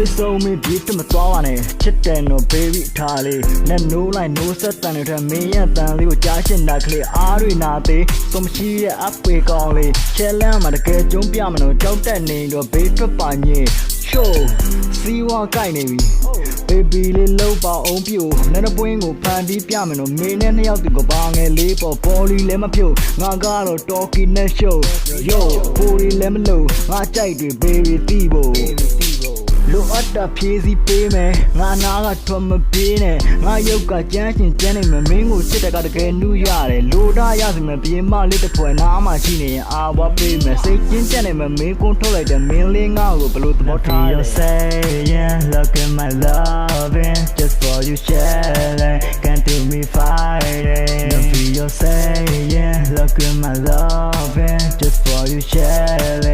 တွေဆုံးမပြီးတမသွားပါနဲ့ချစ်တယ်နော် baby ထားလေးနဲ့နိုးလိုက်နိုးဆက်တန်တွေထမင်းရတန်လေးကိုကြားရှင်းတာကလေးအားတွေနာသေးသုံးမရှိရဲ့အပေကောင်းလေးချဲလန်းမှာတကယ်ကျုံးပြမလို့ကြောက်တက်နေတော့ဘေးထွက်ပါညင် show စီဝါကိုက်နေပြီ baby လေးလုံးပါအောင်ပြိုလက်နှပွင်းကိုဖန်ပြီးပြမယ်နော်မင်းနဲ့နှစ်ယောက်တူကပါငယ်လေးပေါ်ပေါ်လီလည်းမဖြုတ်ငါကတော့ talkie နဲ့ show yo ပိုလီလည်းမလို့ငါကြိုက်တွေ baby တီးဖို့ လိုအပ်တာဖြည့်စည်းပေးမယ်ငါနာကထွက်မပြေးနဲ့ငါရုပ်ကကြမ်းရှင်ကြမ်းနေမယ်မင်းကိုချစ်တဲ့ကတကယ်နူးရတယ်လိုတာရစီမယ်ပြင်းမလေးတစ်ဖွဲနားမှရှိနေရင်အာဝပေးမယ်စိတ်ကျဉ်းကြက်နေမယ်မင်းကုန်းထုတ်လိုက်တဲ့မင်းလေးငါ့ကိုဘလို့သဘောထားလဲ saying look at my loving just for you sharing can't do me fighting don't be your saying look at my loving just for you sharing